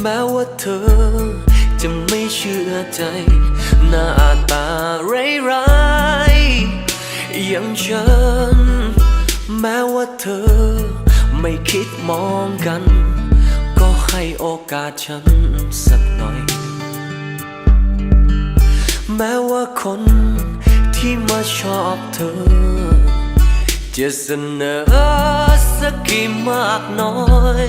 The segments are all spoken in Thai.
แม้ว่าเธอจะไม่เชื่อใจ หน้าตาร้ายๆอย่างฉัน แม้ว่าเธอไม่คิดมองกัน ก็ให้โอกาสฉันสักหน่อย แม้ว่าคนที่มาชอบเธอ จะเสนอสักกี่มากน้อย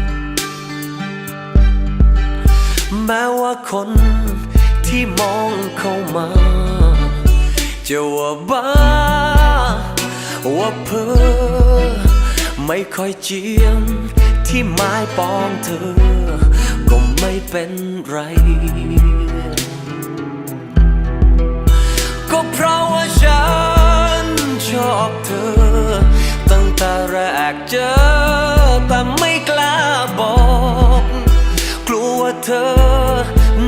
แม้ว่าคนที่มองเข้ามา จะว่าบ้า ว่าเพ้อไม่ค่อยเจียม ที่ไม้ปองเธอ ก็ไม่เป็นไร ก็เพราะว่าฉันชอบเธอ ตั้งแต่แรกเจอ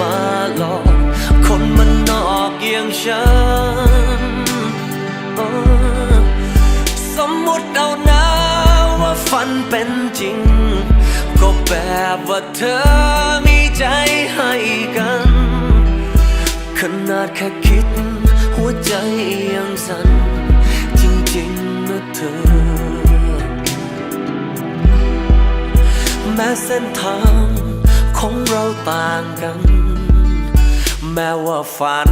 มาหลอก คนมันนอกเยี่ยงฉันสมมุติเอานะว่าฝันเป็นจริง ก็แบบว่าเธอมีใจให้กัน ขนาดแค่คิด หัวใจยังสั่นจริงๆนะเธอ แม้เส้นทาง ต่างกัน แม้ว่าฝัน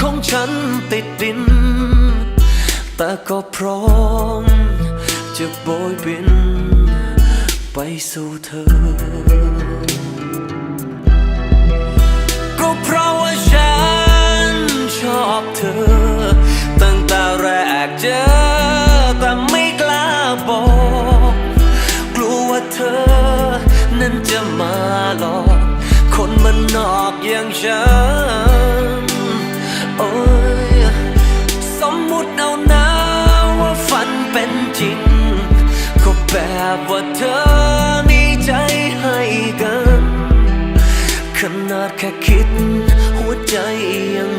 ของฉันติดดิน แต่ก็พร้อมจะโบยบิน ไปสู่เธอ ก็เพราะว่าฉันชอบเธอ ตั้งแต่แรกเจอแต่ไม่กล้าบอก กลัวว่าเธอนั้นจะมาหลอก นอกอย่างฉันโอ้ยสมมุติเอานะว่าฝันเป็นจริง ก็แบบว่าเธอมีใจให้กัน ขนาดแค่คิดหัวใจยัง